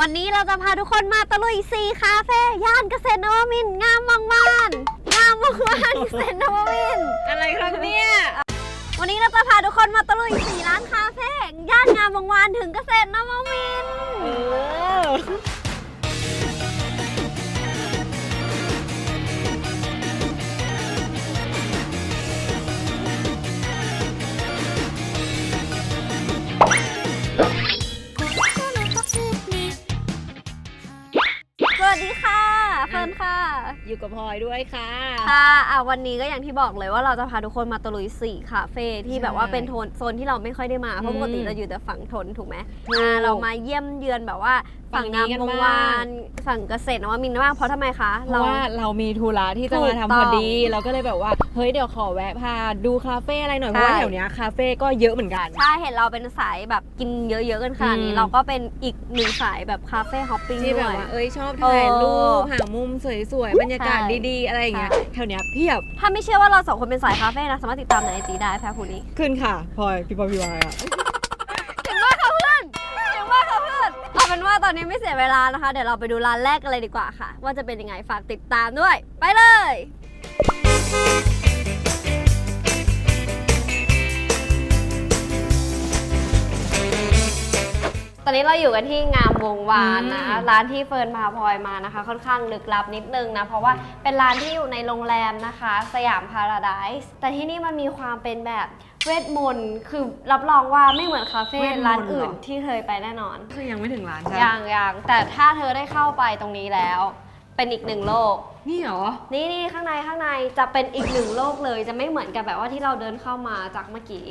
วันนี้เราจะพาทุกคนมาตะลุยซีคาเฟ่ย่านเกษตรนวมินทร์งามวังวานงามวังวานเกษตรนวมินทร์อะไรครับเนี่ยวันนี้เราจะพาทุกคนมาตะลุยสี่ร้านคาเฟ่ย่านงามวังวานถึงเกษตรนวมินทร์ เออ อยู่กับพลอยด้วยค่ะ ค่ะอะ วันนี้ก็อย่างที่บอกเลยว่าเราจะพาทุกคนมาตะลุยสี่คาเฟ่ที่ใช่แบบว่าเป็นโทนโซนที่เราไม่ค่อยได้มา เพราะอืมปกติเราอยู่แต่ฝั่งทนถูกไหมถูกอ่าเรามาเยี่ยมเยือนแบบว่าฝั่ฝั่งงนี้งามกันวงบ้างวานฝั่งเกษตรนวมินทร์บ้างเพราะทำไมคะ เพราะว่าเรามีธุระที่จะถูมากทำต้พอองดี เราก็เลยแบบว่า เฮ้ยเดี๋ยวขอแวะพาดูคาเฟ่อะไรหน่อย เพใช่ ราะว่าแถวเนี้ยคาเฟ่ก็เยอะเหมือนกันใช่เห็นเราเป็นสายแบบกินเยอะๆกันขนาดนี้ อืม เราก็เป็นอีกหนึ่งสายแบบคาเฟ่ฮอปปิ้งที่ด้แบวบยว่าเอ้ยชอบถ่ายรูเออปหามุมสวยๆบรรยากาศใช่ดีๆ อะไรอย่างเงี้ยใช่แถวเนี้ยเพียบถ้าไม่เชื่อว่าเราสองคนเป็นสายคาเฟ่นะ สามารถติดตามในไอจีได้แพ้ผู้นี้ขึ้นค่ะพลอยพี่ปอพี่วายอะเก่งมากค่ะเพื่อนเก่งมากค่ะเพื่อนเอาเป็นว่าตอนนี้ไม่เสียเวลานะคะ เดี๋ยวเราไปดูร้านแรกกันเลยดีกว่าค่ะ ว่าจะเป็นยังไงฝากติดตามด้วย ไปเลย ตอนนี้เราอยู่กันที่งามวงวานนะอืมร้านที่เฟิร์นพาพลอยมานะคะ ค่อนข้างลึกลับนิดนึงนะ เพราะว่าเป็นร้านที่อยู่ในโรงแรมนะคะ สยามพาราไดซ์แต่ที่นี่มันมีความเป็นแบบเวทมนต์คือรับรองว่าไม่เหมือนคาเฟ่เวทมนต์ร้านอื่นเหรอ ที่เคยไปแน่นอนคือยังไม่ถึงร้านใช่ยังยังแต่ถ้าเธอได้เข้าไปตรงนี้แล้ว เป็นอีกหนึ่งโลก นี่เหรอ นี่นี่ข้างในข้างในจะเป็นอีกหนึ่งโลกเลย จะไม่เหมือนกับแบบว่าที่เราเดินเข้ามาจากเมื่อกี้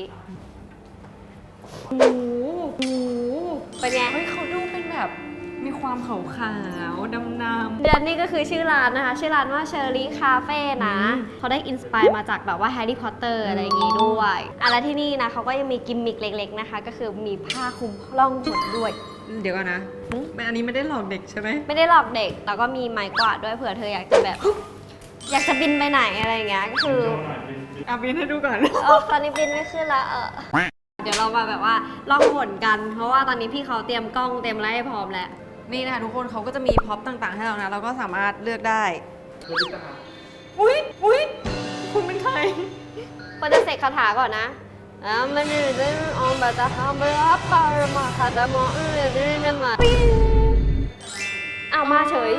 โอ้โหโอ้โห เป็นไง เฮ้ยเขาดูเป็นแบบมีความขาวขาวๆดำๆเดือนนี้ก็คือชื่อร้านนะคะ ชื่อร้านว่าเชอรี่คาเฟ่นะอืมเขาได้อินสปายมาจากแบบว่าแฮร์รี่พอตเตอร์อะไรอย่างงี้ด้วยอะแล้วที่นี่นะเขาก็ยังมีกิมมิคเล็กๆนะคะ ก็คือมีผ้าคลุมล่องหนด้วย เดี๋ยวก่อนนะหึอันนี้ไม่ได้หลอกเด็กใช่ไหมไม่ได้หลอกเด็กแล้วก็มีไม้กวาดด้วยเผื่อเธออยากจะแบบ อยากจะบินไปไหนอะไรอย่างเงี้ยก็คือเอาบินให้ดูก่อนเออตอนนี้บินไม่ขึ้นแล้วเออ เดี๋ยวเรามาแบบว่าลองหนกัน เพราะว่าตอนนี้พี่เขาเตรียมกล้องเตรียมอะไรให้พร้อมแล้ว นี่นะคะทุกคนเขาก็จะมีพ็อปต่างๆ ให้เรานะ เราก็สามารถเลือกได้ อุ้ยอุ้ยคุณเป็นใครก็จะเสกคาถาก่อนนะอ่ามันนี่จะออมแบบจะทำไปรับปารมาคาตามอเออเรื่อยๆมาปิ้งอ้าวมาเฉย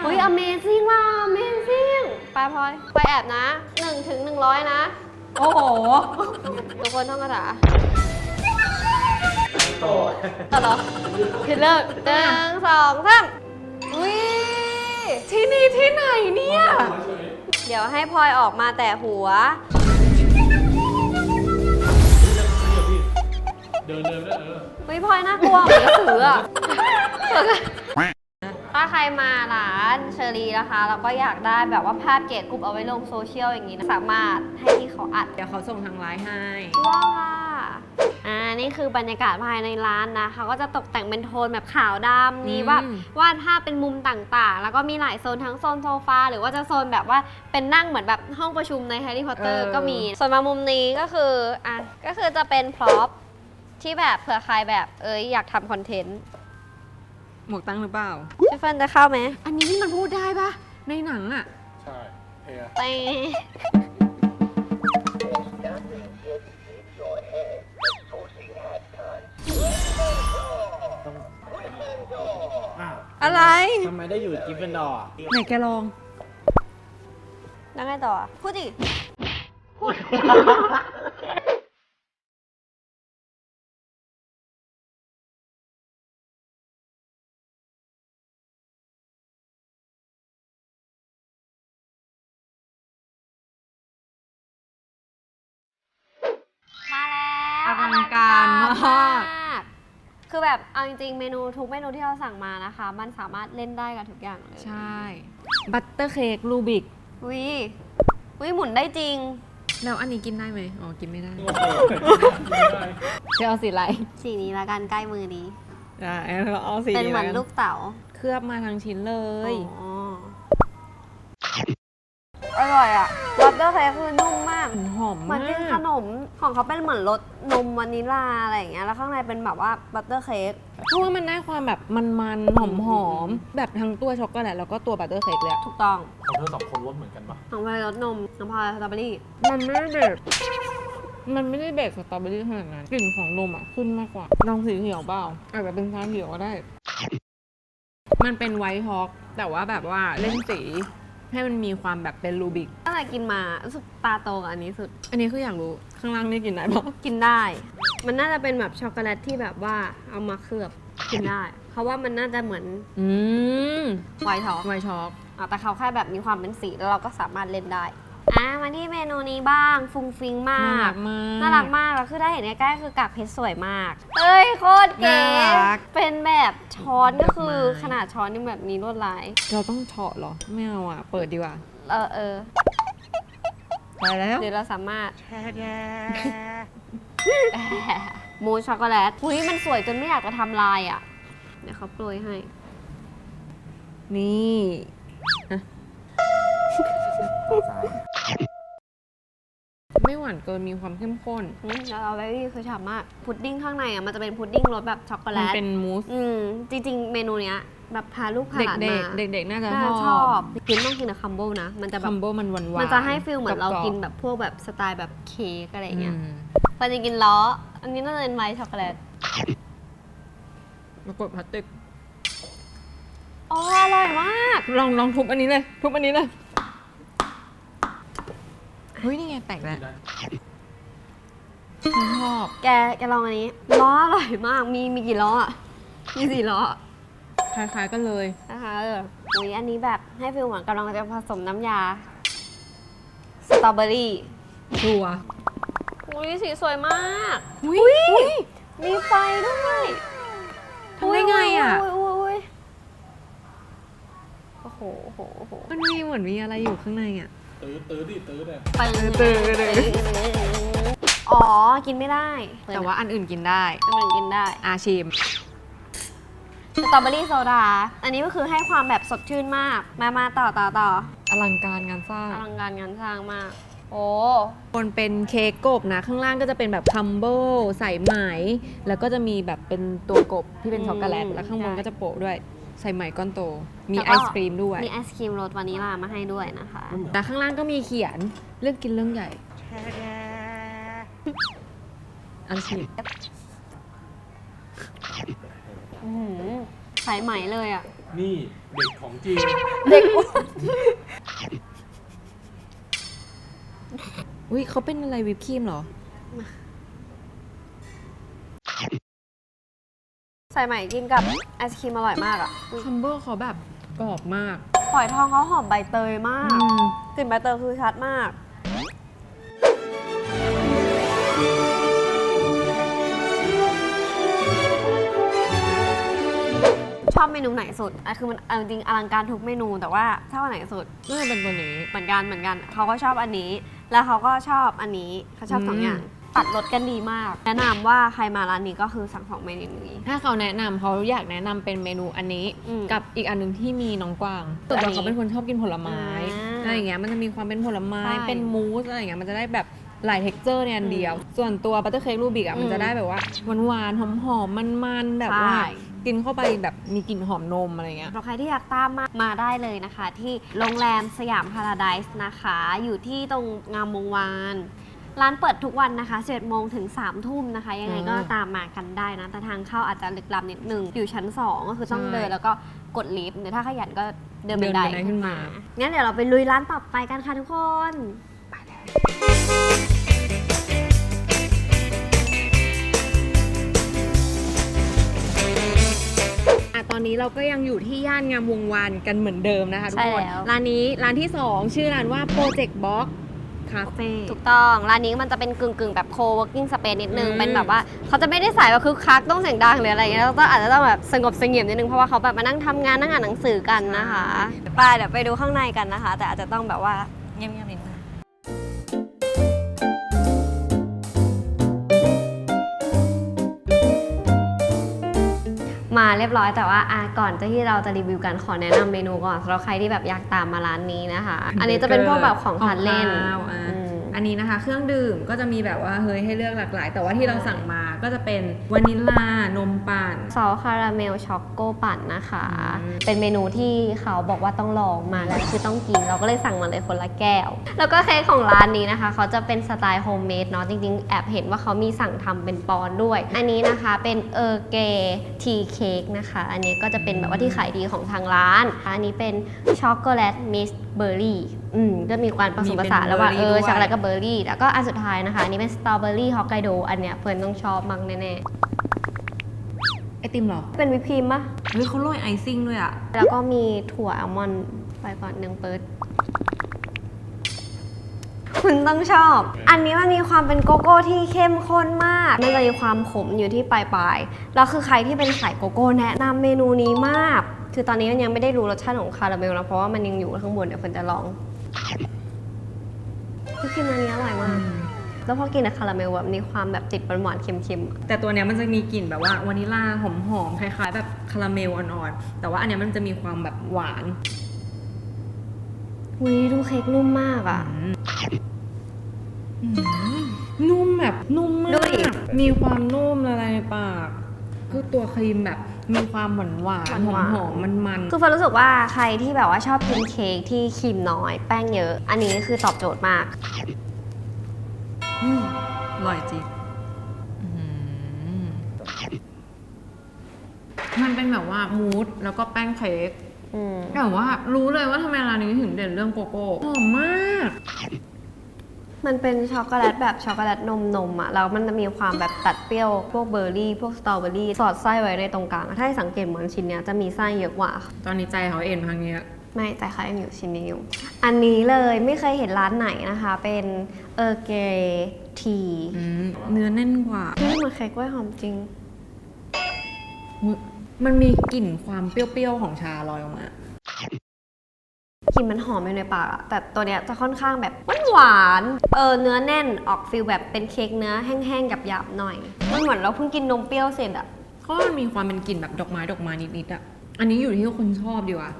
เฮ้ย amazing ว่ะ amazing ไปพลอย ไปแอบนะ1ถึง100 นะ โอ้โห ทุกคนท่องคาถาต่อเหรอผิดเลิกหนึ่งสองสามอุ้ยที่นี่ที่ไหนเนี่ย เดี๋ยวให้พลอยออกมาแต่หัว เดินเดินได้เออ เฮ้ยพลอยน่ากลัวเหมือนกระสืออะถ้า ใครมาร้านเชอรี่นะคะ แล้วก็อยากได้แบบว่าภาพเกรดกรุ๊ปเอาไว้ลงโซเชียลอย่างนี้นะสามารถให้ที่เขาอัดเดี๋ยวเขาส่งทางไลน์ให้ ว้าวอ่า นี่คือบรรยากาศภายในร้านนะเขาก็จะตกแต่งเป็นโทนแบบขาวดำนี่อืมว่าวาดภาพเป็นมุมต่างๆ แล้วก็มีหลายโซนทั้งโซนโซฟาหรือว่าจะโซนแบบว่าเป็นนั่งเหมือนแบบห้องประชุมในแฮร์รี่พอตเตอร์ก็มี ส่วนมามุมนี้ก็คืออะก็คือจะเป็นพร็อพที่แบบเผื่อใครแบบเอ้ยอยากทำคอนเทนต์ หมวกตั้งหรือเปล่าพี่เฟิร์นจะเข้าไหมอันนี้นี่มันพูดได้ปะในหนังอะใช่เฮียไปอ้าวอะไร ทำไมได้อยู่กิฟเฟนดอร์ไหนแกลอง แล้วไงต่ออะพูดดิ พูด แบบเอาจริงๆเมนูทุกเมนูที่เราสั่งมานะคะ มันสามารถเล่นได้กับทุกอย่างเลยใช่ บัตเตอร์เค้กรูบิก วิวิหมุนได้จริง แล้วอันนี้กินได้ไหมอ๋อ กินไม่ได้โอ้โหไม่ได้จะเอาสีอะไรสีนี้ละกันใกล้มือดีได้เราเอาสีเป็นเหมือนแวลูกเต๋าเคลือบมาทั้งชิ้นเลยอ๋ออร่อยอะบัตเตอร์เค้กคือนุ่มมากห อมเหมืมาอนกินขก นมของเขาเป็นเหมือนรสนมวานิลลาอะไรอย่างเงี้ยแล้วข้างในเป็นแบบว่าบัตเตอร์เค้ก เพราะว่ามันได้ความแบบมันๆ หอมๆแบบทั้งตัวช็อกโกแลตแล้วก็ตัวบัตเตอร์เค้กเลยอะถูกต้องของเธอสองคนรสเหมือนกันปะของพายรสนมของพายสตรอเบอรี่ มันไม่ได้เบรกมันไม่ได้เบรกสตรอเบอรี่ขนาดนั้นกลิ่นของนมอะขึ้นมากกว่าลองสีเขียวเปล่าอาจจะเป็นชาเขียวก็ได้ มันเป็นไวท์ฮอกแต่ว่าแบบว่าเล่นสีให้มันมีความแบบเป็นรูบิกตั้ งแต่กินมารู้สึกตาโตกับอันนี้สุด อันนี้คืออยากรู้ข้างล่างนี่กินได้ปะกินได้ มันน่าจะเป็นแบบช็อกโกแลตที่แบบว่าเอามาเคลือบกินได้ เพราะว่ามันน่าจะเหมือนอืมไวท์ท็อกไวท์ช็อกอะแต่เขาแค่แบบมีความเป็นสีแล้วเราก็สามารถเล่นได้อะมาที่เมนูนี้บ้างฟุ้งฟิงมาน่ารัก กมาก น่ารักมากแล้วคือได้เห็นใกล้ๆคือกากเพชรสวยมากเอ้ยโคตรเก๋น่ารักเป็นแบบช้อนก็คือดอกไม้ ขนาดช้อนนี่แบบมีลวดลาย เราต้องเฉาะเหรอ ไม่เอาอะ เปิดดีกว่า เออเออ ไปแล้วเดี๋ยวเราสามารถมูสช็อกโกแลตอุ้ยมันสวยจนไม่อยากจะทำลายอะ เดี๋ยวเขาโปรยให้ นี่อะ หวานเกินมีความเข้มข้น อืมแล้วเอาไว้คือฉ่ำมาก พุดดิ้งข้างในอะมันจะเป็นพุดดิ้งรสแบบช็อกโกแลมันตเป็นมูสอืมจริง ๆ เมนูเนี้ยแบบพาลูกพาหลานเด็มากๆเด็กๆน่าจะน่าชชออบบกินต้องกินกับคัมโบนะมันจะแบคับ มโบมันหวานๆมันจะให้ฟิลเหมือนเราบๆกินแบบพวกแบบสไตล์แบบเค้กอะไรเงี้ยอืมปาจะกินล้อ อันนี้น่าจะเป็นไวท์ช็อกโกแลตแล้วกดพลาสติก อ๋ออร่อยมาก ลองลองทุบอันนี้เลย ทุบอันนี้เลยเฮ้ยนี่ไงแตกแล้วฉันชอบแกแกลองอันนี้ ล้ออร่อยมาก มีมีกี่ล้ออะ มีสี่ล้อคล้ายๆกันเลย นะคะเอออุ้ยอันนี้แบบให้ฟิลเหมือนกำลังจะผสมน้ำยา สตรอเบอรี่ชัวอุ้ยสีสวยมาก อุ้ยมีไฟด้วยทำได้ไงอะ ยยยยโอ้โหโอ้โหโอ้โห มันมีเหมือนมีอะไรอยู่ข้างในอะ ตื้อตื้อดิตื้อเนี่ยไปตื้อตื้ออ๋อ กินไม่ได้แต่ว่าอันอื่นกินได้อันอื่นกินได้อาชิม สตรอเบอรี่โซดา อันนี้ก็คือให้ความแบบสดชื่นมาก มามาต่อต่อต่ออลังการงานสร้างอลังการงานสร้างมาก โอ้ บนเป็นเค้กกบนะ ข้างล่างก็จะเป็นแบบคัมโบใส่ไหม แล้วก็จะมีแบบเป็นตัวกบที่เป็นช็อกโกแลตแล้วข้างบนก็จะโปะด้วย ใส่ไหมก้อนโต มีไอศครีมด้วย มีไอศครีมรสวานิลามาให้ด้วยนะคะ แต่ข้างล่างก็มีเขียนเรื่องกินเรื่องใหญ่ อันชิมอื้อหือสายไหมเลยอะ นี่เด็กของจริง อุ้ยเขาเป็นอะไรวิปครีมเหรอ สายไหมกินกับไอศครีมอร่อยมากอะคัมโบเขาแบบกรอบมากฝอยทองเขาหอมใบเตยมากอืมกลิ่นใบเตยคือชัดมาก ชอบเมนูไหนสุดอะคือมันเอาจริงๆอลังการทุกเมนูแต่ว่าชอบอันไหนสุด น่าจะเป็นตัวนี้ เหมือนกันเหมือนกัน เขาก็ชอบอันนี้ แล้วเขาก็ชอบอันนี้เขาชอบสองอืมอย่าง ตัดรสกันดีมาก แนะนำว่าใครมาร้านนี้ก็คือสั่งสองเมนูนี้ ถ้าเขาแนะนำเขาอยากแนะนำเป็นเมนูอันนี้ อืมกับอีกอันหนึ่งที่มีน้องกวางส่วนอัตันวนี้เขาเป็นคนชอบกินผลไม้อ่าอะไรอย่างเงี้ยมันจะมีความเป็นผลไม้ใช่เป็นมูสอะไรอย่างเงี้ยมันจะได้แบบหลายเท็กเจอร์ในอันเดียว ส่วนตัวบัตเตอร์เค้กรูบิกอะอืมมันจะได้แบบว่าหวานๆหอมๆมันๆแบบว่า ใช่ กินเข้าไปแบบมีกลิ่นหอมนมอะไรเงี้ย สำหรับใครที่อยากตามมามาได้เลยนะคะ ที่โรงแรมสยามพาราไดส์นะคะ อยู่ที่ตรงงามวงวาน ร้านเปิดทุกวันนะคะ11โมงถึง3ทุ่มนะคะ ยังไงก็อืมตามมากันได้นะ แต่ทางเข้าอาจจะลึกลับนิดนึง อยู่ชั้น 2 ก็คือต้องใช่เดินแล้วก็กดลิฟต์หรือถ้าขยันก็เดินเดิบันนไดบันไดขึ้นมา งั้นเดี๋ยวเราไปลุยร้านต่อไปกันค่ะทุกคนอะตอนนี้เราก็ยังอยู่ที่ย่านงามวงวานกันเหมือนเดิมนะคะทุกคนใช่แล้วร้านนี้ร้านที่ 2 ชื่อร้านว่า Project Box Cafe ถูกต้อง ร้านนี้มันจะเป็นกึ่งกึ่งๆแบบ co-working space นิดนึงอืมเป็นแบบว่าเขาจะไม่ได้สายว่าคือคักต้องเสียงดังหรืออะไรเงี้ยเราต้องอาจจะต้องแบบสงบเสงี่ยมนิดนึง เพราะว่าเขาแบบมานั่งทำงานนั่งอ่านหนังสือกันนะคะไปเดี๋ยวไปดูข้างในกันนะคะ แต่อาจจะต้องแบบว่าเงียบๆนิดนึง เรียบร้อยแต่ว่าอะก่อนจะที่เราจะรีวิวกันขอแนะนำเมนูก่อนสำหรับใครที่แบบอยากตามมาร้านนี้นะคะ อันนี้จะเป็นพวกแบบของทานเล่นของคาวอะ อืม อันนี้นะคะ เครื่องดื่มก็จะมีแบบว่าเฮ้ยให้เลือกหลากหลาย แต่ว่าที่เราสั่งมา ก็จะเป็นวานิลลานมปั่น ซอสคาราเมลช็อกโกปั่นนะคะ อืม เป็นเมนูที่เขาบอกว่าต้องลองมาแล้วคือต้องกิน เราก็เลยสั่งมาเลยคนละแก้ว แล้วก็เค้กของร้านนี้นะคะ เขาจะเป็นสไตล์โฮมเมดเนาะจริงๆ แอบเห็นว่าเขามีสั่งทำเป็นปอนด์ด้วย อันนี้นะคะเป็นเออร์เกทีเค้กนะคะ อันนี้ก็จะเป็นแบบว่าที่ขายดีของทางร้าน อันนี้เป็นช็อกโกแลตมิสเบอร์รี่ อืมก็มีความผสมผสานระหว่างเออช็อกโกแลตกับเบอร์รี่ แล้วก็อันสุดท้ายนะคะ อันนี้เป็นสตรอเบอร์รี่ฮอกไกโดอันเนี้ยเพื่อนต้องชอบมากแน่ไอติมเหรอ ๆ เป็นวิปครีมปะเฮ้ยเขาโรยไอซิ่งด้วยอะแล้วก็มีถั่วอัลมอนด์ไปก่อนหนึ่งเปิด คุณต้องชอบ อันนี้มันมีความเป็นโกโก้ที่เข้มข้นมาก มันจะมีความขมอยู่ที่ปลายๆแล้วคือใครที่เป็นสายโกโก้แนะนำเมนูนี้มาก คือตอนนี้มันยังไม่ได้รู้รสชาติของคาราเมลนะเพราะว่ามันยังอยู่ข้างบนเดี๋ยวคนจะลอง คือกินอันนี้อร่อยมาก แล้วพอกินกับคาราเมลแบบมีความแบบติดหวานๆเค็มๆอะแต่ตัวเนี้ยมันจะมีกลิ่นแบบว่าวานิลลาหอมๆคล้ายๆ แบบคาราเมลอ่อนๆแต่ว่าอันเนี้ยมันจะมีความแบบหวานอุ้ยดูเค้กนุ่มมากอะอืมนุ่มแบบนุ่มมาดูดิกมีความนุ่มละลายในปาก คือตัวครีมแบบ มีความหวานหวานหอมหอมมันมันๆคือเฟิร์นรู้สึกว่าใครที่แบบว่าชอบกินเค้กที่ครีมน้อยแป้งเยอะ อันนี้คือตอบโจทย์มากอืมอร่อยจริงอื้อหือมันเป็นแบบว่ามูสแล้วก็แป้งเค้กอืมแต่ว่ารู้เลยว่าทำไมร้านนี้ถึงเด่นเรื่องโกโก้หอมมาก มันเป็นช็อกโกแลตแบบช็อกโกแลตนมนมๆอะแล้วมันจะมีความแบบตัดเปรี้ยว พวกเบอร์รี่ พวกสตรอเบอรี่ สอดไส้ไว้ในตรงกลาง ถ้าให้สังเกตเหมือนชิ้นเนี้ยจะมีไส้เยอะกว่า ตอนนี้ใจเขาเอ็นทางเนี้ยไม่แต่ค่ะยังอยู่ชิ้นนี้อยู่ อันนี้เลยไม่เคยเห็นร้านไหนนะคะ เป็นเออร์เกทีอืมเนื้อแน่นกว่านี่มันเค้กกล้วยหอมจริง มันมีกลิ่นความเปรี้ยวๆของชาลอยออกมา กลิ่นมันหอมอยู่ในปากอะแต่ตัวเนี้ยจะค่อนข้างแบบหวานๆเออเนื้อแน่นออกฟิลแบบเป็นเค้กเนื้อแห้งๆกับหยาบๆหน่อยมันเหมือนเราเพิ่งกินนมเปรี้ยวเสร็จอะก็มันมีความเป็นกลิ่นแบบดอกไม้ดอกไม้นิดๆอะอันนี้อยู่ที่คนชอบดีกว่า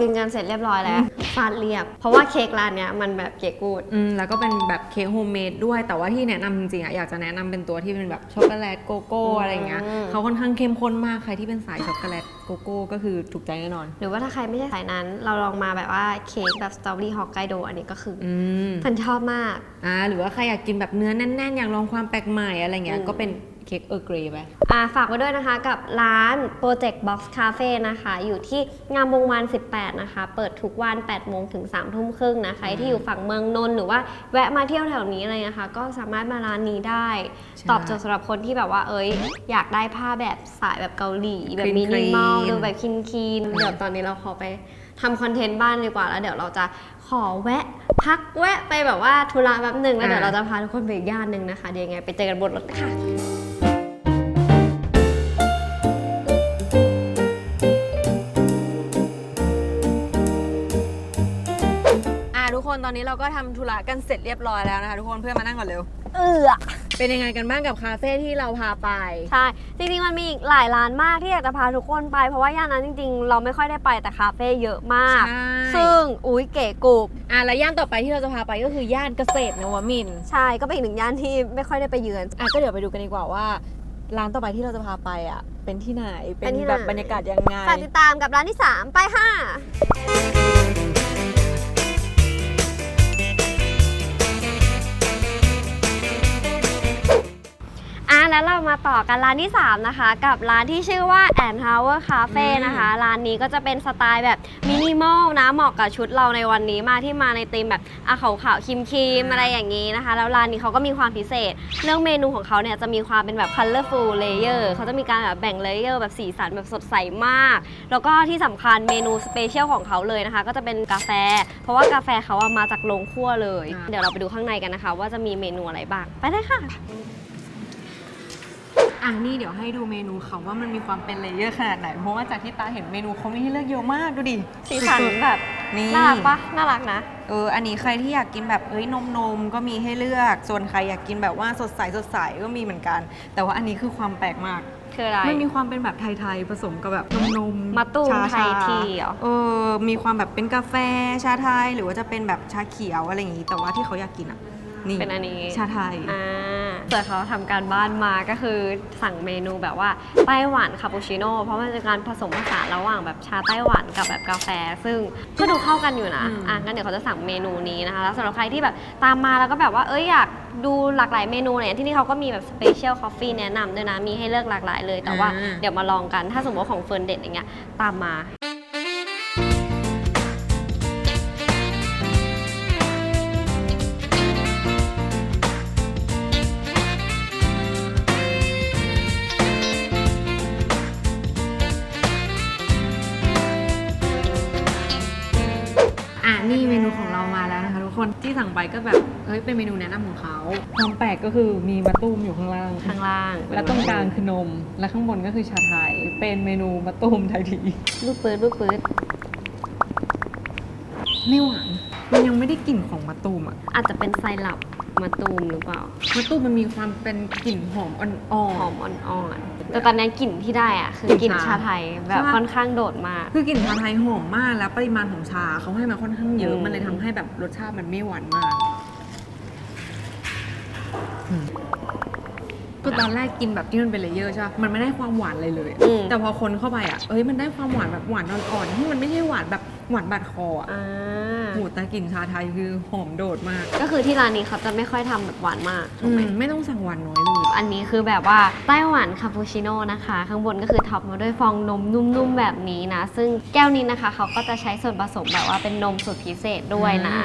กินกันเสร็จเรียบร้อยแล้วฟาดเรียบ เพราะว่าเค้กร้านเนี้ยมันแบบเก๋กูด อืมแล้วก็เป็นแบบเค้กโฮมเมดด้วย แต่ว่าที่แนะนำจริงๆอะอยากจะแนะนำเป็นตัวที่เป็นแบบช็อกโกแลตโกโก้อืมอะไรเงี้ยเขาค่อนข้างเข้มข้นมากใครที่เป็นสายช็อกโกแลตโกโก้ก็คือถูกใจแน่นอน หรือว่าถ้าใครไม่ใช่สายนั้น เราลองมาแบบว่าเค้กแบบสตรอเบอรี่ฮอกไกโดอันนี้ก็คืออืม ฉันชอบมาก อ่าหรือว่าใครอยากกินแบบเนื้อแน่นๆ อยากลองความแปลกใหม่อะไรเงี้ยอืม ก็เป็น เค้กเออร์เกรย์ไปอ่าฝากไว้ด้วยนะคะกับร้าน Project Box Cafe นะคะ อยู่ที่งามวงวาน 18 นะคะ เปิดทุกวัน 8 โมงถึง 3 ทุ่มครึ่งนะคะใครที่อยู่ฝั่งเมืองนนท์หรือว่าแวะมาเที่ยวแถวนี้อะไรนะคะ ก็สามารถมาร้านนี้ได้ใช่ตอบโจทย์สำหรับคนที่แบบว่าเอ้ย อยากได้ผ้าแบบสายแบบเกาหลี แบบ Clean มินิมอล clean ดูแบบคินคีนๆเดี๋ยวตอนนี้เราขอไปทำคอนเทนต์บ้านดีกว่าแล้วเดี๋ยวเราจะขอแวะ พักแวะไปแบบว่าธุระแป๊บหนึ่งแล้วเดี๋ยวเราจะพาทุกคนไปอีกย่านหนึ่งนะคะเดี๋ยวยังไงไปเจอกันบนรถค่ะ ตอนนี้เราก็ทำธุระกันเสร็จเรียบร้อยแล้วนะคะทุกคนเพื่อนมานั่งก่อนเร็ว เอือเป็นยังไงกันบ้างกับคาเฟ่ที่เราพาไป ใช่ จริงๆมันมีอีกหลายร้านมากที่อยากจะพาทุกคนไป เพราะว่าย่านนั้นจริงๆ เราไม่ค่อยได้ไปแต่คาเฟ่เยอะมากใช่ซึ่งอุ้ยเก๋กุกอะแล้วย่านต่อไปที่เราจะพาไปก็คือย่านเกษตรนวมินทร์ใช่ก็เป็นอีกหนึ่งย่านที่ไม่ค่อยได้ไปเยือนอะก็เดี๋ยวไปดูกันดีกว่าว่า ร้านต่อไปที่เราจะพาไปอะเป็นที่ไหนเป็เป็นนที่ไหนแบบบรรยากาศยังไงฝากติดตามกับร้านที่ 3 ไปค่ะ แล้วเรามาต่อกันร้านที่ 3 นะคะ กับร้านที่ชื่อว่า and Tower Cafe อืมนะคะ ร้านนี้ก็จะเป็นสไตล์แบบมินิมอลนะเหมาะกับชุดเราในวันนี้มากที่มาในธีมแบบอะขาวขาวๆครีมครีมๆอะไรอย่างนี้นะคะ แล้วร้านนี้เขาก็มีความพิเศษ เรื่องเมนูของเขาเนี่ยจะมีความเป็นแบบ colorful layer เขาจะมีการแบบแบ่งเลเยอร์แบบสีสันแบบสดใสมาก แล้วก็ที่สำคัญเมนูสเปเชียลของเขาเลยนะคะ ก็จะเป็นกาแฟ เพราะว่ากาแฟเขาอะมาจากโรงคั่วเลยอ่าเดี๋ยวเราไปดูข้างในกันนะคะ ว่าจะมีเมนูอะไรบ้าง ไปเลยค่ะ อะนี่เดี๋ยวให้ดูเมนูเขาว่ามันมีความเป็นเลเยอร์ขนาดไหน เพราะว่าจากที่ตาเห็นเมนูเขามีให้เลือกเยอะมากดูดิสีสันแบบนี่ น่ารักปะน่ารักนะ เออ อันนี้ใครที่อยากกินแบบเอ้ยนมนมๆก็มีให้เลือก ส่วนใครอยากกินแบบว่าสดใสสดใสก็มีเหมือนกัน แต่ว่าอันนี้คือความแปลกมาก คืออะไร มันมีความเป็นแบบไทยๆผสมกับแบบนมนมๆมะตูมชาไทยทีเหรอ เออ มีความแบบเป็นกาแฟชาไทย หรือว่าจะเป็นแบบชาเขียวอะไรอย่างงี้ แต่ว่าที่เขาอยากกินอะ นี่เป็นอันนี้ชาไทยอ่าแต่เขาทำการบ้านมาก็คือสั่งเมนูแบบว่าไต้หวันคาปูชิโน่เพราะมันเป็นการผสมผสานระหว่างแบบชาไต้หวันกับแบบกาแฟ ซึ่งก็ดูเข้ากันอยู่นะอืมอะงั้นเดี๋ยวเขาจะสั่งเมนูนี้นะคะแล้วสำหรับใครที่แบบตามมาแล้วก็แบบว่าเอ้ยอยากดูหลากหลายเมนูเนี่ยที่นี่เขาก็มีแบบสเปเชียลคอฟฟี่แนะนำด้วยนะมีให้เลือกหลากหลายเลย แต่ว่าเดี๋ยวมาลองกันถ้าสมมติว่าของเฟิร์นเด็ดอย่างเงี้ยตามมา ทุกคนที่สั่งไปก็แบบเฮ้ยเป็นเมนูแนะนำของเขาความแปลกก็คือมีมะตุ้มอยู่ข้างล่าง ข้างล่าง แล้วตรงกลางคือนม และข้างบนก็คือชาไทย เป็นเมนูมะตูมไทยทีลูกปืนลูกปืนไม่หวาน มันยังไม่ได้กลิ่นของมะตูมอะอาจจะเป็นไซรัปมาตูมหรือเปล่า มะตูมมันมีความเป็นกลิ่นหอมอ่อนหอมอ่อนๆ แต่ตอนนี้กลิ่นที่ได้อะคือกลิ่นชาไทยแบบใช่ปะค่อนข้างโดดมาก ๆคือกลิ่นชาไทยหอมมากแล้วปริมาณของชาเขาให้มาค่อนข้างเยอะ อืม มันเลยทำให้แบบรสชาติมันไม่หวานมากอืมคือตอนแรกกินแบบที่มันเป็นเลเยอร์ใช่ปะมันไม่ได้ความหวานเลยเลย อืม แต่พอคนเข้าไปอะเอ้ยมันได้ความหวานแบบหวานอ่อนๆที่มันไม่ใช่หวานแบบหวานบาดคออะ อ่า โหแต่กลิ่นชาไทยคือหอมโดดมากก็คือที่ร้านนี้เขาจะไม่ค่อยทำแบบหวานมากถูอืกไหมมไม่ต้องสั่งหวานน้อยเลย อันนี้คือแบบว่าไต้หวันคาปูชิโน่นะคะ ข้างบนก็คือท็อปมาด้วยฟองนมนุ่มๆแบบนี้นะ ซึ่งแก้วนี้นะคะเขาก็จะใช้ส่วนผสมแบบว่าเป็นนมสูตรพิเศษด้วยนะ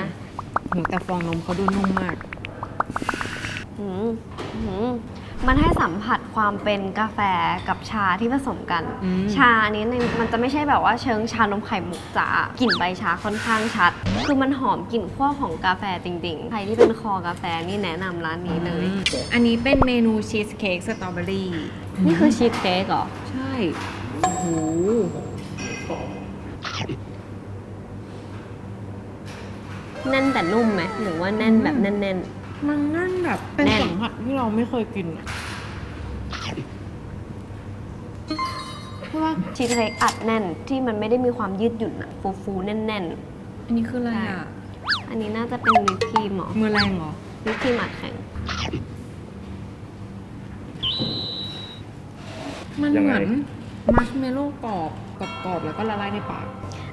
โหแต่ฟองนมเขาดูนุ่มมากหืมหืม มันให้สัมผัสความเป็นกาแฟกับชาที่ผสมกัน อืม ชาอันนี้เนี่ยมันจะไม่ใช่แบบว่าเชิงชานมไข่มุกจ๋ากลิ่นใบชาค่อนข้างชัด คือมันหอมกลิ่นขั้วของกาแฟจริงๆ ใครที่เป็นคอกาแฟนี่แนะนำร้านนี้เลย อันนี้เป็นเมนูชีสเค้กสตรอเบอรี่นี่คือชีสเค้กเหรอ ใช่ โอ้โห แน่นแต่นุ่มไหมหรือว่าแน่นแบบแน่น มันนั่นแบบเป็นแน่น สัมผัสที่เราไม่เคยกินอะเพราะว่าๆชีสเค้กอัดแน่นที่มันไม่ได้มีความยืดหยุ่นอะฟูๆแน่น อันนี้คืออะไรอะๆ อันนี้น่าจะเป็นวิปครีมเหรอมือแรงเหรอ วิปครีมอัดแข็ง มันเหมือนมัชเมลโล่กรอบกรอบๆแล้วก็ละลายในปาก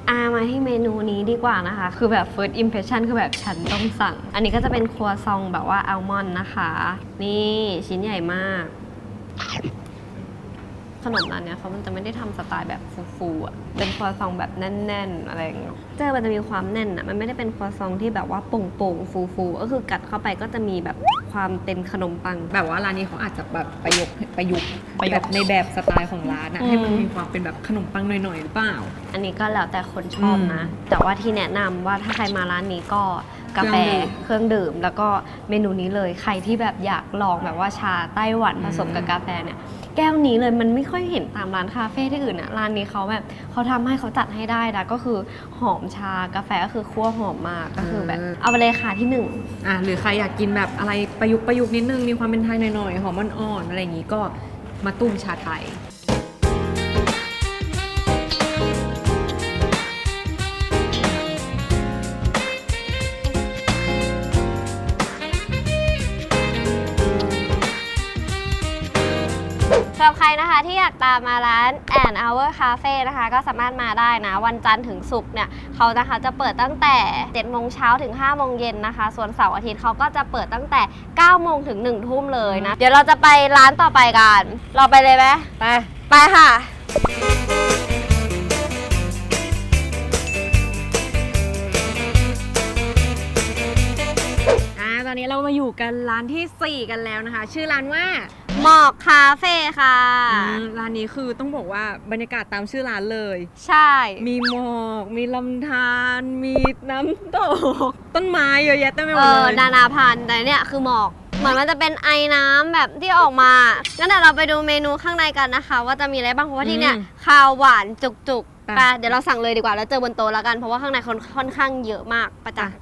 อามาที่เมนูนี้ดีกว่านะคะ คือแบบ first impression คือแบบฉันต้องสั่ง อันนี้ก็จะเป็นครัวซองแบบว่าอัลมอนด์นะคะ นี่ชิ้นใหญ่มาก ขนมร้านเนี้ยเขามันจะไม่ได้ทำสไตล์แบบฟูๆอะ เป็นครัวซองแบบแน่น ๆ อะไรอย่างเงี้ยเจอมันจะมีความแน่นอะมันไม่ได้เป็นครัวซองที่แบบว่าโป่งๆฟูๆก็คือกัดเข้าไปก็จะมีแบบความเป็นขนมปัง แบบว่าร้านนี้เขาอาจจะแบบประยุกต์ประยุกต์ประยุแบกต์ บในแบบสไตล์ของร้านอะอืม ให้มันมีความเป็นแบบขนมปังหน่อยๆหรือเปล่า อันนี้ก็แล้วแต่คนชอบอืมนะ แต่ว่าที่แนะนำว่าถ้าใครมาร้านนี้ก็กาแฟเครื่องดื่มเครื่องดื่ม แล้วก็เมนูนี้เลยใครที่แบบอยากลองแบบว่าชาไต้หวันอืมผสมกับกาแฟเนี่ย แก้วนี้เลยมันไม่ค่อยเห็นตามร้านคาเฟ่ที่อื่นอะร้านนี้เขาแบบเขาทำให้เขาจัดให้ได้นะก็คือหอมชากาแฟก็คือคั่วหอมมากก็คือแบบ เอาไปเลยค่ะที่หนึ่งอะหรือใครอยากกินแบบอะไรประยุกต์ประยุกต์นิดนึงมีความเป็นไทยหน่อยๆหอมอ่อนๆอะไรอย่างงี้ก็มาตุ้มชาไทย สำหรับใครนะคะที่อยากตามมาร้าน and hour cafe นะคะ ก็สามารถมาได้นะ วันจันทร์ถึงศุกร์เนี่ยเขานะคะจะเปิดตั้งแต่7โมงเช้าถึง5โมงเย็นนะคะ ส่วนเสาร์อาทิตย์เขาก็จะเปิดตั้งแต่9โมงถึง1ทุ่มเลยนะ เดี๋ยวเราจะไปร้านต่อไปกัน เราไปเลยไหมไป ไปค่ะอ่าตอนนี้เรามาอยู่กันร้านที่ 4 กันแล้วนะคะ ชื่อร้านว่า หมอกคาเฟ่ค่ะ อืมร้านนี้คือต้องบอกว่าบรรยากาศตามชื่อร้านเลย ใช่ มีหมอก มีลำธารมีน้ำตก ต้นไม้เยอะแยะเต็มไปหมเอดอเลยนานาพันธุ์แต่เนี่ยคือหมอกเหมือนมันจะเป็นไอน้ำแบบที่ออกมางั้นเดี๋ยวเราไปดูเมนูข้างในกันนะคะ ว่าจะมีอะไรบ้างเพราะว่าที่เนี่ยอืมข้าวหวานจุกๆไปไปเดี๋ยวเราสั่งเลยดีกว่าแล้วเจอบนโต๊ะแล้วกันเพราะว่าข้างในคนค่อนข้างเยอะมากประจักษ์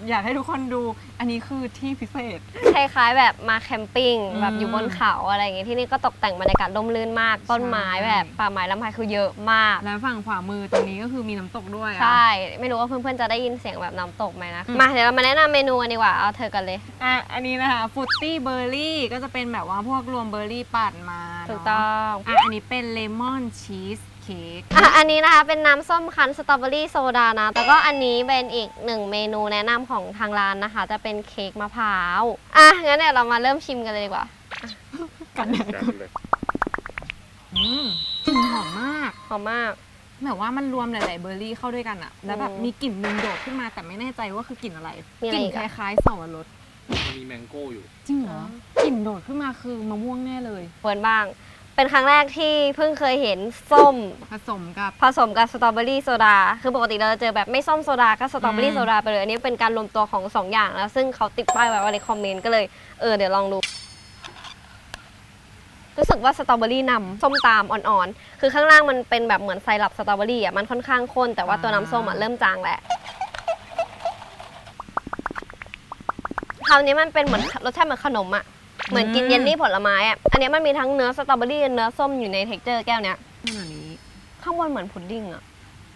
บรรยากาศอยากให้ทุกคนดู อันนี้คือที่พิเศษ คล้ายๆแบบมาแคมปิ้งอืมแบบอยู่บนเขาอะไรอย่างเงี้ยที่นี่ก็ตกแต่งบรรยากาศร่มรื่นมาก ต้นไม้ใช่ แบบป่าไม้ลำไยคือเยอะมาก แล้วฝั่งขวามือตรงนี้ก็คือมีน้ำตกด้วยอะ ใช่ ไม่รู้ว่าเพื่อนๆจะได้ยินเสียงแบบน้ำตกไหมนะ อืม มาเดี๋ยวเรามาแนะนำเมนูกันดีกว่า เอาเธอกันเลย อะอันนี้นะคะฟุตตี้เบอร์รี่ก็จะเป็นแบบว่าพวกรวมเบอร์รี่ปั่นมาเนะถูกต้อง อะอันนี้เป็นเลมอนชีส เค้กอะอันนี้นะคะเป็นน้ำส้มคั้นสตรอเบอรี่โซดานะ แล้วก็อันนี้เป็นอีกหนึ่งเมนูแนะนำของทางร้านนะคะ จะเป็นเค้กมะพร้าว อะงั้นเดี๋ยวเรามาเริ่มชิมกันเลยดีกว่า กันแดดอืมกลิ่นหอมมาก หอมมาก แบบว่ามันรวมหลาย ๆ เบอร์รี่เข้าด้วยกันอะแล้วแบบอืมมีกลิ่นหนึ่งโดดขึ้นมาแต่ไม่แน่ใจว่าคือกลิ่นอะไร มีอะกไรลิ่นอีกคอะ ล้ายๆสับปะรดมันมีแมงโก้อยู่ จริงเหรอ กลิ่นโดดขึ้นมาคือมะม่วงแน่เลย เฟิร์นบ้าง เป็นครั้งแรกที่เพิ่งเคยเห็นส้มผสมกับ ผสมกับสตรอเบอรี่โซดา คือปกติเราจะเจอแบบไม่ส้มโซดาก็สตรอเบอรี่อืมโซดาไปเลย อันนี้เป็นการรวมตัวของสองอย่างแล้ว ซึ่งเขาติดป้ายไว้ว่าในคอมเมนต์ก็เลย เออ เดี๋ยวลองดู รู้สึกว่าสตรอเบอรี่นำส้มตามอ่อนๆ คือข้างล่างมันเป็นแบบเหมือนไซรัปสตรอเบอรี่อะ มันค่อนข้างข้น แต่ว่าตัวน้ำส้มอะเริ่มจางแหละคราวนี้มันเป็นเหมือนรสชาติเหมือนขนมอะ เหมือนกินเยลลี่ผลไม้อะ อันนี้มันมีทั้งเนื้อสตรอเบอรี่เนื้อส้มอยู่ในเท็กเจอร์แก้วเนี้ยขนาดนี้ข้างบนเหมือนพุดดิ้งอะ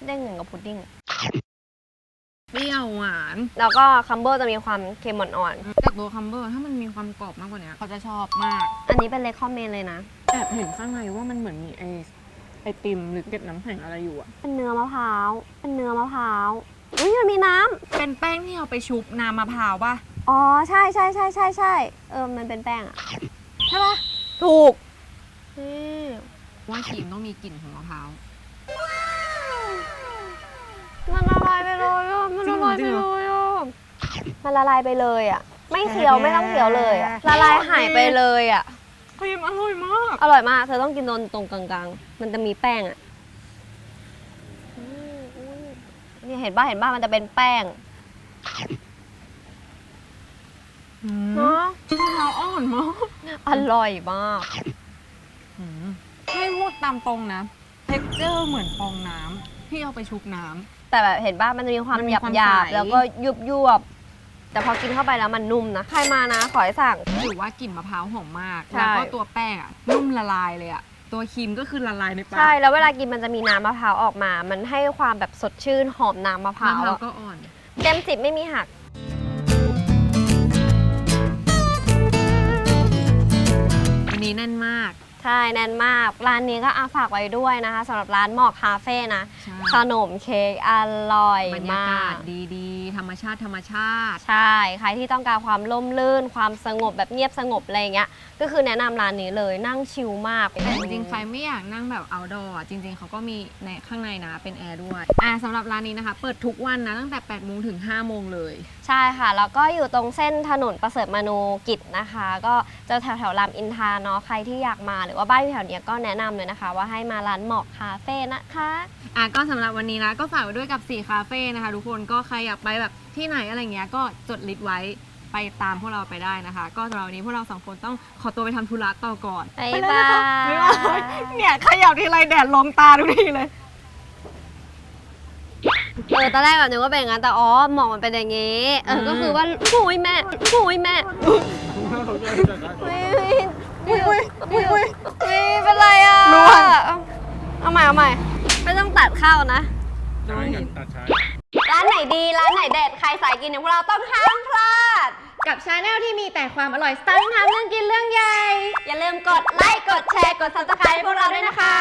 เด้งหนึ่งกับพุดดิ้ง เปรี้ยวหวานแล้วก็คัมเบอร์จะมีความเค็มอ่อนแต่ตัวคัมเบอร์ถ้ามันมีความกรอบมากกว่านี้เขาจะชอบมากๆอันนี้เป็นเลคคอมเมนเลยนะ แอบเห็นข้างในว่ามันเหมือนมีไอไอติมหรือเกล็ดน้ำแข็งอะไรอยู่อะเป็นเนื้อมะพร้าว เป็นเนื้อมะพร้าว อุ้ยมันมีน้เป็นแป้งที่เอาไปชุบน้ำมะพร้าวป่ะำ อ๋อ ใช่ใช่ใช่ใช่ใช่เออ มันเป็นแป้งอะใช่ปะถูกนี่ว่าครีมต้องมีกลิ่นของมะพร้าว มันละลายไปเลยอะมันละลายจริไปงเหรเลอยอะมันละลายไปเลยอะ ไม่เคี้ยวไม่ต้องเคี้ยวเลยอะละลายหายไปเลยอะ ครีมอร่อยมาก อร่อยมาก เธอต้องกินตรงตรงกลางๆ มันจะมีแป้งอะอืมอุ้ยนี่เห็นป่ะเห็นป่ะมันจะเป็นแป้ง เนาะมะพร้าวอ่อนมากอร่อยมากให้พูดตามตรงนะเท็กเจอร์เหมือนฟองน้ำที่เอาไปชุบน้ำ แต่แบบเห็นป่ะมันจะมีความมันหมียาบความหยาบใส แล้วก็ยุบยวบๆแต่พอกินเข้าไปแล้วมันนุ่มนะใครมานะขอให้สั่งถือว่ากลิ่นมะพร้าวหอมมาก ใช่ แล้วก็ตัวแป้งอะนุ่มละลายเลยอะตัวครีมก็คือละลายในปากใช่แล้วเวลากินมันจะมีน้ำมะพร้าวออกมา มันให้ความแบบสดชื่นหอมน้ำมะพร้ามะวพร้าวอะก็อ่อน เต็มสิบไม่มีหัก นนี้แน่นมาก ใช่แน่นมาก ร้านนี้ก็อาฝากไว้ด้วยนะคะสำหรับร้านหมอกคาเฟ่นะใช่ขนมเค้กอร่อยบรรยามากาศกดีๆ ธรรมชาติธรรมชาติ ใช่ใครที่ต้องการความร่มรื่น ความสงบแบบเงียบสงบอะไรอย่างเงี้ยก็คือแนะนำร้านนี้เลยนั่งชิลมากแต่จริงๆใครไม่อยากนั่งแบบ outdoor อะจริง ๆเขาก็มีในข้างในนะเป็นแอร์ด้วยอ่าสำหรับร้านนี้นะคะ เปิดทุกวันนะตั้งแต่8โมงถึง5โมงเลย ใช่ค่ะ แล้วก็อยู่ตรงเส้นถนนประเสริฐมนูกิจนะคะ ก็จะแถวแถวๆรามอินทราเนาะใครที่อยากมาหรือว่าบ้านอยู่แถวเนี้ยก็แนะนำเลยนะคะ ว่าให้มาร้านหมอกคาเฟ่นะคะ อะก็สำหรับวันนี้นะก็ฝากไว้ด้วยกับ4คาเฟ่นะคะ ทุกคนก็ใครอยากไปแบบที่ไหนอะไรเงี้ยก็จดลิสต์ไว้ไปตามพวกเราไปได้นะคะ ก็สำหรับวันนี้พวกเราสองคนต้องขอตัวไปทำธุระต่อก่อนบ๊ายไปเลยบานะคะบ๊ายบายยเนี่ย ขยับทีไรแดดลงตาทุกทีเลย เออตอนแรกแบบนึกว่าเป็นอย่างนั้นแต่อ๋อหมอกมันเป็นอย่างงี้เอออืมก็คือว่าหุยแม่หุยแม่อุ้ยอุ้ยอุ้ยอุ้ยอุ้ยเป็นไรอะร่วง เอาใหม่เอาใหม่ไม่ต้องตัดเข้านะใช้กันตัดใช้ร้านไหน ดี ร้านไหนเด็ด ใครสายกินอย่างเราต้องห้ามพลาด กับชาแนลที่มีแต่ความอร่อยสไตล์ทำเรื่องกินเรื่องใหญ่ อย่าลืมกดไลค์ กดแชร์ กด subscribe ให้พวกเราด้วยนะคะ